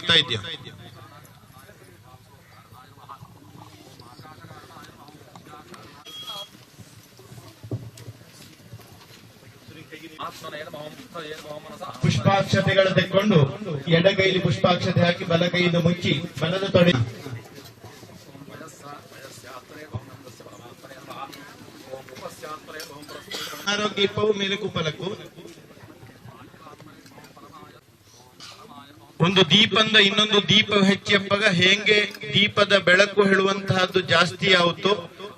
ನೋಡ್ತಾ ಇದ್ಯಾ? ಪುಷ್ಪಾಕ್ಷತೆಗಳು ತೆಕ್ಕೊಂಡು ಎಡಗೈಲಿ ಪುಷ್ಪಾಕ್ಷತೆ ಹಾಕಿ ಬಲಗೈಯಿಂದ ಮುಚ್ಚಿ ಬಲದ ತೊಡೆ ಆರೋಗ್ಯ ಇಪ್ಪವು ಮೇಲಕ್ಕೂ ಫಲಕ್ಕೂ ಒಂದು ದೀಪಂದ ಇನ್ನೊಂದು ದೀಪ ಹೆಚ್ಚಪ್ಪಗ ಹೆಂಗೆ ದೀಪದ ಬೆಳಕು ಹೇಳುವಂತಹದ್ದು ಜಾಸ್ತಿ ಆಗುತ್ತೋ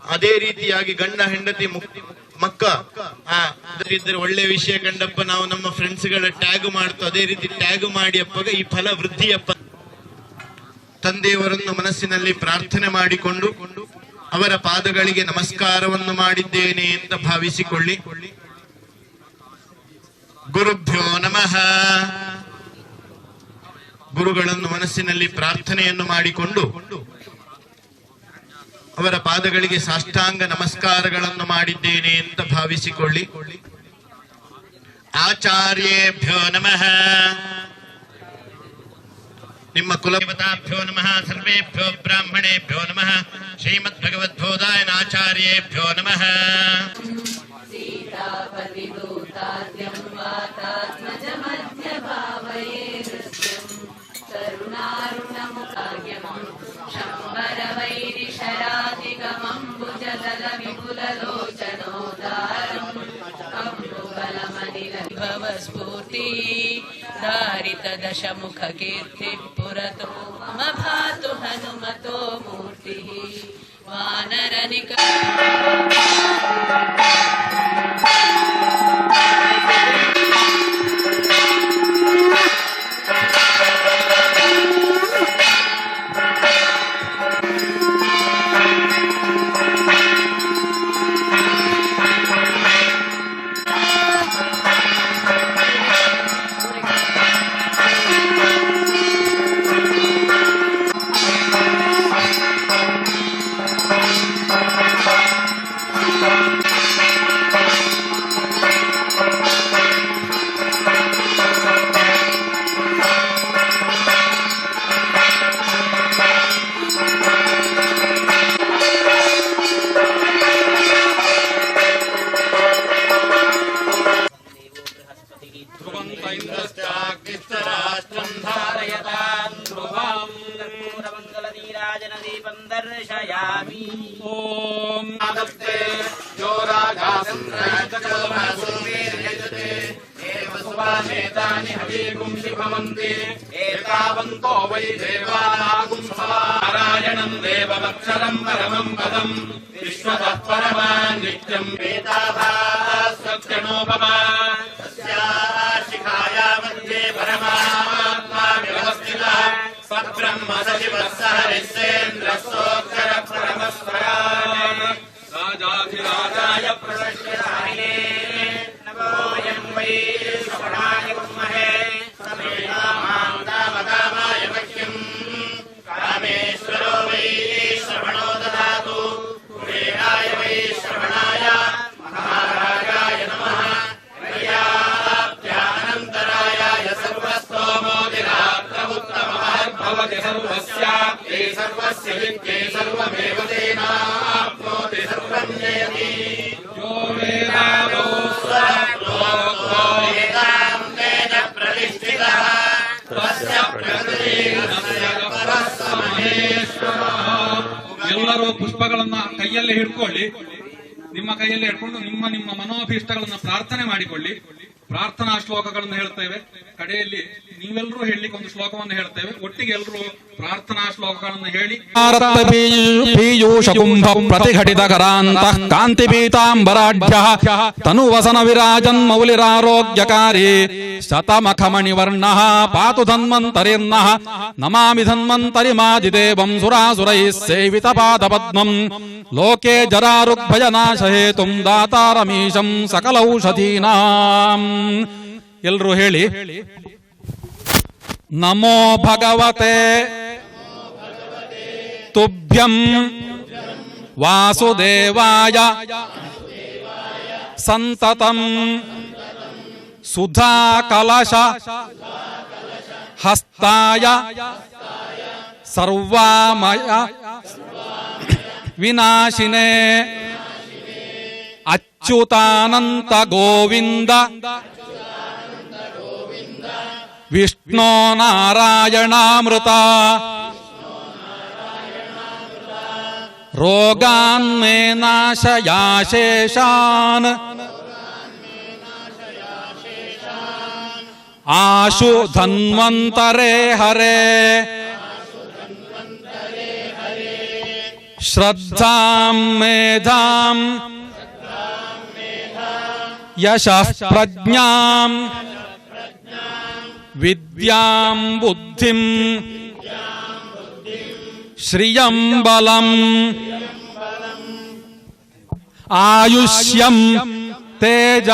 ಅದೇ ರೀತಿಯಾಗಿ ಗಂಡ ಹೆಂಡತಿ ಮುಕ್- ಮಕ್ಕ ಇದ್ರೆ ಒಳ್ಳೆ ವಿಷಯ ಕಂಡಪ್ಪ, ನಾವು ನಮ್ಮ ಫ್ರೆಂಡ್ಸ್ಗಳ ಟ್ಯಾಗ್ ಮಾಡ್ತು, ಅದೇ ರೀತಿ ಟ್ಯಾಗ್ ಮಾಡಿ ಅಪ್ಪಗ ಈ ಫಲ ವೃದ್ಧಿಯಪ್ಪ ತಂದೆಯವರನ್ನು ಮನಸ್ಸಿನಲ್ಲಿ ಪ್ರಾರ್ಥನೆ ಮಾಡಿಕೊಂಡು ಅವರ ಪಾದಗಳಿಗೆ ನಮಸ್ಕಾರವನ್ನು ಮಾಡಿದ್ದೇನೆ ಅಂತ ಭಾವಿಸಿಕೊಳ್ಳಿ. ಗುರುಭ್ಯೋ ನಮಃ. ಗುರುಗಳನ್ನು ಮನಸ್ಸಿನಲ್ಲಿ ಪ್ರಾರ್ಥನೆಯನ್ನು ಮಾಡಿಕೊಂಡು ಅವರ ಪಾದಗಳಿಗೆ ಸಾಷ್ಟಾಂಗ ನಮಸ್ಕಾರಗಳನ್ನು ಮಾಡಿದ್ದೇನೆ ಅಂತ ಭಾವಿಸಿಕೊಳ್ಳಿ. ಆಚಾರ್ಯೇಭ್ಯೋ ನಮಃ. ನಿಮ್ಮ ಕುಲಪತಾಭ್ಯೋ ನಮಃ, ಸರ್ವೇಭ್ಯೋ ಬ್ರಾಹ್ಮಣೇಭ್ಯೋ ನಮಃ ಶ್ರೀಮದ್ ಭಗವದ್ಬೋಧಾಯನಾಚಾರ್ಯೇಭ್ಯೋ ನಮಃ. दशमुखकीर्ति सुवामेतानि हवीगुंसि भवन्ति एतावन्तो वै देवानागुं नारायणम् देवमक्षरम् परमम् पदम् विश्वतः परमान् नित्यम् वेदाभास्वक्षणोपमा शिखाया ಎಲ್ಲರೂ ಪುಷ್ಪಗಳನ್ನ ಕೈಯಲ್ಲೇ ಹಿಡ್ಕೊಳ್ಳಿ. ನಿಮ್ಮ ಕೈಯಲ್ಲೇ ಹಿಡ್ಕೊಂಡು ನಿಮ್ಮ ನಿಮ್ಮ ಮನೋಭೀಷ್ಟಗಳನ್ನ ಪ್ರಾರ್ಥನೆ ಮಾಡಿಕೊಳ್ಳಿ. ಪ್ರಾರ್ಥನಾ ಶ್ಲೋಕಗಳನ್ನು ಹೇಳ್ತೇವೆ. ಕಡೆಯಲ್ಲಿ ನೀವೆಲ್ಲರೂ ಹೇಳಲಿಕ್ಕೆ ಒಂದು ಶ್ಲೋಕವನ್ನು ಹೇಳ್ತೇವೆ. ಒಟ್ಟಿಗೆ ಎಲ್ಲರೂ ಪ್ರಾರ್ಥನಾ ಶ್ಲೋಕಗಳನ್ನು ಹೇಳಿ. ಪೀಯೂಷ ಕುಂಭ ಪ್ರತಿಘಟಿತ ಕರಾಂತ ಕಾಂತಿ ಪೀತಾಂಬರಾಢ್ಯ ತನುವಸನ ವಿರಾಜನ್ ಮೌಲಿರಾರೋಗ್ಯಕಾರಿ ಶತಮಖಮಣಿ ವರ್ಣ ಪಾತು ಧನ್ವಂತರಿರ್ನ ನಮಾಮಿ ಧನ್ವಂತರಿ ಮಾದಿದೇವಂ ಸುರಾಸುರೈಃ ಸೇವಿತ ಪಾದ ಪದ್ಮಂ ಲೋಕೆ ಜರಾರುಗ್ಭಯನಾಶ ಹೇತುಂ ದಾತಾರಮೀಶಂ ಸಕಲೌಷಧೀನಾಂ ಎಲ್ರೂ ಹೇಳಿ ನಮೋ ಭಗವತೆ ತುಭ್ಯಂ ವಾಸುದೇವಾಯ ಸಂತತಂ ಸುಧಾ ಕಲಶ ಹಸ್ತಾಯ ಸರ್ವಾಮಯ ವಿನಾಶಿನೇ अच्युतानन्त गोविन्द विष्णो नारायणामृता। रोगान्मे नाशयाशेषान् आशु धन्वन्तरे हरे। श्रद्धां मेधाम्। यश प्रज्ञा विद्याम् बुद्धि श्रियम् बल आयुष्यम् तेज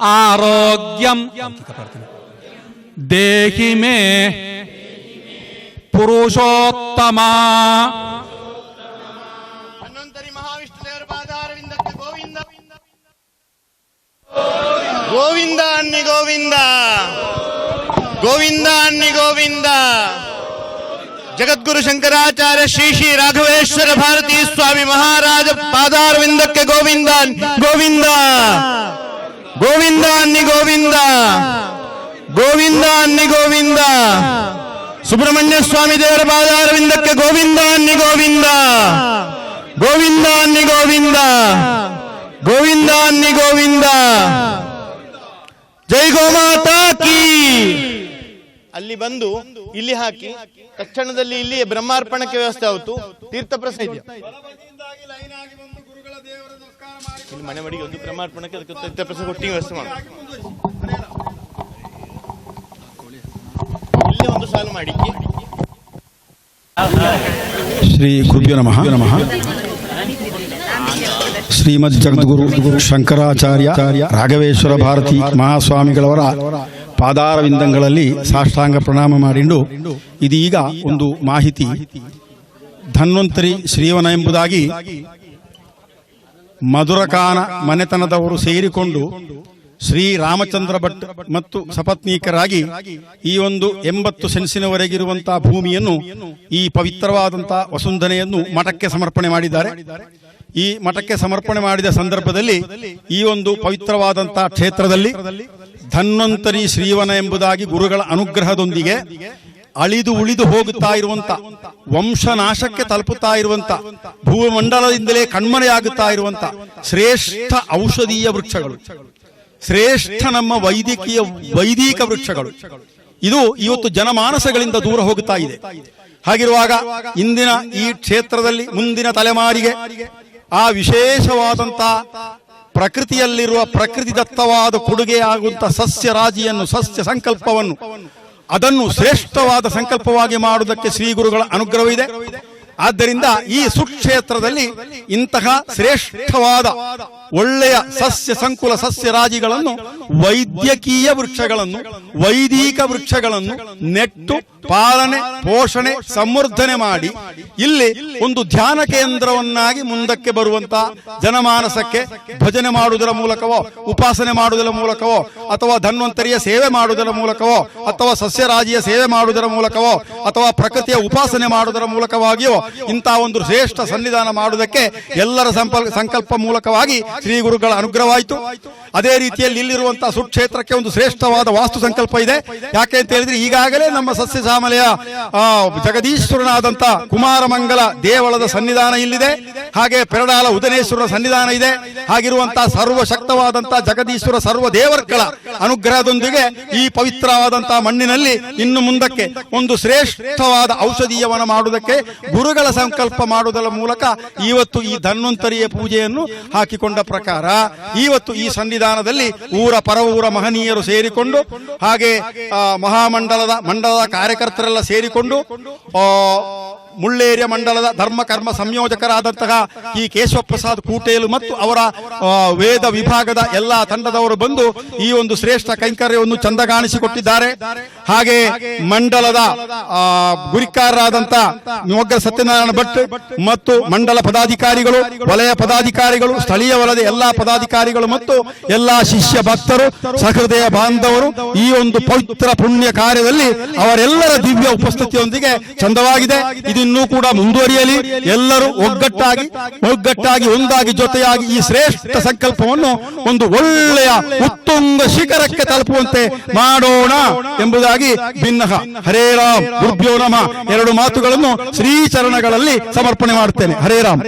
आरोग्यं देहि मे पुरुषोत्तमा గోవిందాన్ని గోవింద? గోవిందాన్ని గోవింద? జగద్గురు శంకరాచార్య శ్రీ శ్రీ రాఘవేశ్వర భారతీ స్వామి మహారాజ పాదార్ విందక్కి గోవిందాన్ గోవింద గోవిందాన్ని గోవింద? గోవిందాన్ని గోవింద? సుబ్రహ్మణ్య స్వామి దేవర పాదార విందక్కి గోవిందాన్ని గోవింద? గోవిందాన్ని గోవింద? గోవిందాన్ని గోవింద? ಜೈ ಗೋಮಾತಾ ಕೀ. ಅಲ್ಲಿ ಬಂದು ಇಲ್ಲಿ ಹಾಕಿ ತಕ್ಷಣದಲ್ಲಿ ಇಲ್ಲಿ ಬ್ರಹ್ಮಾರ್ಪಣಕ್ಕೆ ವ್ಯವಸ್ಥೆ ಆಯಿತು. ತೀರ್ಥ ಪ್ರಸಿದ್ಧ ಇದೆಯಾ? ಇಲ್ಲಿ ಮನೆ ಮಡಿಗೆ ಒಂದು ಬ್ರಹ್ಮಾರ್ಪಣಕ್ಕೆ ಅದಕ್ಕೆ ತೀರ್ಥ ಪ್ರಸಾದ ಕೊಟ್ಟಿಗೆ ವ್ಯವಸ್ಥೆ ಮಾಡಿ ಇಲ್ಲಿ ಒಂದು ಸಾಲು ಮಾಡಿ ಶ್ರೀ ಗುರುಭ್ಯೋ ನಮಃ. ನಮಃ. ಶ್ರೀಮದ್ ಜಗದ್ಗುರು ಶಂಕರಾಚಾರ್ಯ ರಾಘವೇಶ್ವರ ಭಾರತಿ ಮಹಾಸ್ವಾಮಿಗಳವರ ಪಾದಾರವಿಂದಗಳಲ್ಲಿ ಸಾಷ್ಟಾಂಗ ಪ್ರಣಾಮ ಮಾಡಿಂಡು. ಇದೀಗ ಒಂದು ಮಾಹಿತಿ. ಧನ್ವಂತರಿ ಶ್ರೀವನ ಎಂಬುದಾಗಿ ಮಧುರಕಾನ ಮನೆತನದವರು ಸೇರಿಕೊಂಡು ಶ್ರೀ ರಾಮಚಂದ್ರ ಭಟ್ ಮತ್ತು ಸಪತ್ನೀಕರಾಗಿ ಈ ಒಂದು ಎಂಬತ್ತು ಸೆನ್ಸಿನವರೆಗಿರುವಂತಹ ಭೂಮಿಯನ್ನು ಈ ಪವಿತ್ರವಾದಂತಹ ವಸುಂಧನೆಯನ್ನು ಮಠಕ್ಕೆ ಸಮರ್ಪಣೆ ಮಾಡಿದ್ದಾರೆ. ಈ ಮಠಕ್ಕೆ ಸಮರ್ಪಣೆ ಮಾಡಿದ ಸಂದರ್ಭದಲ್ಲಿ ಈ ಒಂದು ಪವಿತ್ರವಾದಂತಹ ಕ್ಷೇತ್ರದಲ್ಲಿ ಧನ್ವಂತರಿ ಶ್ರೀವನ ಎಂಬುದಾಗಿ ಗುರುಗಳ ಅನುಗ್ರಹದೊಂದಿಗೆ ಅಳಿದು ಉಳಿದು ಹೋಗುತ್ತಾ ಇರುವಂತ, ವಂಶನಾಶಕ್ಕೆ ತಲುಪುತ್ತಾ ಇರುವಂತ, ಭೂಮಂಡಲದಿಂದಲೇ ಕಣ್ಮರೆಯಾಗುತ್ತಾ ಇರುವಂತ ಶ್ರೇಷ್ಠ ಔಷಧೀಯ ವೃಕ್ಷಗಳು. ಶ್ರೇಷ್ಠ ನಮ್ಮ ವೈದ್ಯಕೀಯ, ವೈದಿಕ ವೃಕ್ಷಗಳು. ಇದು ಇವತ್ತು ಜನಮಾನಸಗಳಿಂದ ದೂರ ಹೋಗುತ್ತಾ ಇದೆ. ಹಾಗಿರುವಾಗ ಇಂದಿನ ಈ ಕ್ಷೇತ್ರದಲ್ಲಿ ಮುಂದಿನ ತಲೆಮಾರಿಗೆ ಆ ವಿಶೇಷವಾದಂಥ ಪ್ರಕೃತಿಯಲ್ಲಿರುವ ಪ್ರಕೃತಿ ದತ್ತವಾದ ಕೊಡುಗೆ ಸಸ್ಯರಾಜಿಯನ್ನು ಸಸ್ಯ ರಾಜಿಯನ್ನು, ಸಸ್ಯ ಸಂಕಲ್ಪವನ್ನು, ಅದನ್ನು ಶ್ರೇಷ್ಠವಾದ ಸಂಕಲ್ಪವಾಗಿ ಮಾಡುವುದಕ್ಕೆ ಶ್ರೀ ಗುರುಗಳ ಅನುಗ್ರಹವಿದೆ. ಆದ್ದರಿಂದ ಈ ಸುಕ್ಷೇತ್ರದಲ್ಲಿ ಇಂತಹ ಶ್ರೇಷ್ಠವಾದ ಒಳ್ಳೆಯ ಸಸ್ಯ ಸಂಕುಲ ಸಸ್ಯ ರಾಜಿಗಳನ್ನು ವೈದ್ಯಕೀಯ ವೃಕ್ಷಗಳನ್ನು, ವೈದಿಕ ವೃಕ್ಷಗಳನ್ನು ನೆಟ್ಟು ಪಾಲನೆ, ಪೋಷಣೆ, ಸಂವರ್ಧನೆ ಮಾಡಿ ಇಲ್ಲಿ ಒಂದು ಧ್ಯಾನ ಕೇಂದ್ರವನ್ನಾಗಿ ಮುಂದಕ್ಕೆ ಬರುವಂತ ಜನಮಾನಸಕ್ಕೆ ಭಜನೆ ಮಾಡುವುದರ ಮೂಲಕವೋ, ಉಪಾಸನೆ ಮಾಡುವುದರ ಮೂಲಕವೋ, ಅಥವಾ ಧನ್ವಂತರಿಯ ಸೇವೆ ಮಾಡುವುದರ ಮೂಲಕವೋ, ಅಥವಾ ಸಸ್ಯರಾಜಿಯ ಸೇವೆ ಮಾಡುವುದರ ಮೂಲಕವೋ, ಅಥವಾ ಪ್ರಕೃತಿಯ ಉಪಾಸನೆ ಮಾಡುವುದರ ಮೂಲಕವಾಗಿಯೋ ಇಂತಹ ಒಂದು ಶ್ರೇಷ್ಠ ಸನ್ನಿಧಾನ ಮಾಡುವುದಕ್ಕೆ ಎಲ್ಲರ ಸಂಕಲ್ಪ ಮೂಲಕವಾಗಿ ಶ್ರೀ ಗುರುಗಳ ಅನುಗ್ರಹವಾಯಿತು. ಅದೇ ರೀತಿಯಲ್ಲಿ ಇಲ್ಲಿರುವಂತಹ ಸುಕ್ಷೇತ್ರಕ್ಕೆ ಒಂದು ಶ್ರೇಷ್ಠವಾದ ವಾಸ್ತು ಸಂಕಲ್ಪ ಇದೆ. ಯಾಕೆ ಅಂತ ಹೇಳಿದ್ರೆ ಈಗಾಗಲೇ ನಮ್ಮ ಸಸ್ಯ ಸಾಮಲೆಯ ಜಗದೀಶ್ವರನಾದಂಥ ಕುಮಾರಮಂಗಲ ದೇವಳದ ಸನ್ನಿಧಾನ ಇಲ್ಲಿದೆ. ಹಾಗೆ ಪೆರಡಾಲ ಉದನೇಶ್ವರನ ಸನ್ನಿಧಾನ ಇದೆ. ಹಾಗಿರುವಂತಹ ಸರ್ವಶಕ್ತವಾದಂತಹ ಜಗದೀಶ್ವರ ಸರ್ವ ದೇವರ್ಗಳ ಅನುಗ್ರಹದೊಂದಿಗೆ ಈ ಪವಿತ್ರವಾದಂತಹ ಮಣ್ಣಿನಲ್ಲಿ ಇನ್ನು ಮುಂದಕ್ಕೆ ಒಂದು ಶ್ರೇಷ್ಠವಾದ ಔಷಧೀಯವನ್ನು ಮಾಡುವುದಕ್ಕೆ ಗುರುಗಳ ಸಂಕಲ್ಪ ಮಾಡುವುದರ ಮೂಲಕ ಇವತ್ತು ಈ ಧನ್ವಂತರಿಯ ಪೂಜೆಯನ್ನು ಹಾಕಿಕೊಂಡ ಪ್ರಕಾರ ಇವತ್ತು ಈ ಸನ್ನಿಧಾನದಲ್ಲಿ ಊರ ಪರವೂರ ಮಹನೀಯರು ಸೇರಿಕೊಂಡು ಹಾಗೆ ಮಹಾಮಂಡಲದ, ಮಂಡಲದ ಕಾರ್ಯಕರ್ತರೆಲ್ಲ ಸೇರಿಕೊಂಡು ಮುಳ್ಳೇರಿಯ ಮಂಡಲದ ಧರ್ಮ, ಕರ್ಮ ಸಂಯೋಜಕರಾದಂತಹ ಈ ಕೇಶವ ಪ್ರಸಾದ್ ಕೂಟೇಲು ಮತ್ತು ಅವರ ವೇದ ವಿಭಾಗದ ಎಲ್ಲಾ ತಂಡದವರು ಬಂದು ಈ ಒಂದು ಶ್ರೇಷ್ಠ ಕೈಂಕರ್ಯವನ್ನು ಚಂದಗಾಣಿಸಿಕೊಟ್ಟಿದ್ದಾರೆ. ಹಾಗೆ ಮಂಡಲದ ಗುರಿಕಾರರಾದಂತ ಮೊಗ್ಗ ಸತ್ಯನಾರಾಯಣ ಭಟ್ ಮತ್ತು ಮಂಡಲ ಪದಾಧಿಕಾರಿಗಳು, ವಲಯ ಪದಾಧಿಕಾರಿಗಳು, ಸ್ಥಳೀಯ ವಲಯದ ಎಲ್ಲಾ ಪದಾಧಿಕಾರಿಗಳು ಮತ್ತು ಎಲ್ಲಾ ಶಿಷ್ಯ ಭಕ್ತರು, ಸಹೃದಯ ಬಾಂಧವರು ಈ ಒಂದು ಪವಿತ್ರ ಪುಣ್ಯ ಕಾರ್ಯದಲ್ಲಿ ಅವರೆಲ್ಲರ ದಿವ್ಯ ಉಪಸ್ಥಿತಿಯೊಂದಿಗೆ ಚಂದವಾಗಿದೆ. ಇದಿನ್ನೂ ಕೂಡ ಮುಂದುವರಿಯಲಿ. ಎಲ್ಲರೂ ಒಗ್ಗಟ್ಟಾಗಿ ಒಗ್ಗಟ್ಟಾಗಿ ಒಂದಾಗಿ ಜೊತೆಯಾಗಿ ಈ ಶ್ರೇಷ್ಠ ಸಂಕಲ್ಪವನ್ನು ಒಂದು ಒಳ್ಳೆಯ ಉತ್ತುಂಗ ಶಿಖರಕ್ಕೆ ತಲುಪುವಂತೆ ಮಾಡೋಣ ಎಂಬುದಾಗಿ ಭಿನ್ನಹ ಹರೇ ರಾಮ್ ಗುರುಭ್ಯೋ ನಮಃ. ಎರಡು ಮಾತುಗಳನ್ನು ಶ್ರೀಚರಣಗಳಲ್ಲಿ ಸಮರ್ಪಣೆ ಮಾಡುತ್ತೇನೆ ಹರೇ ರಾಮ್.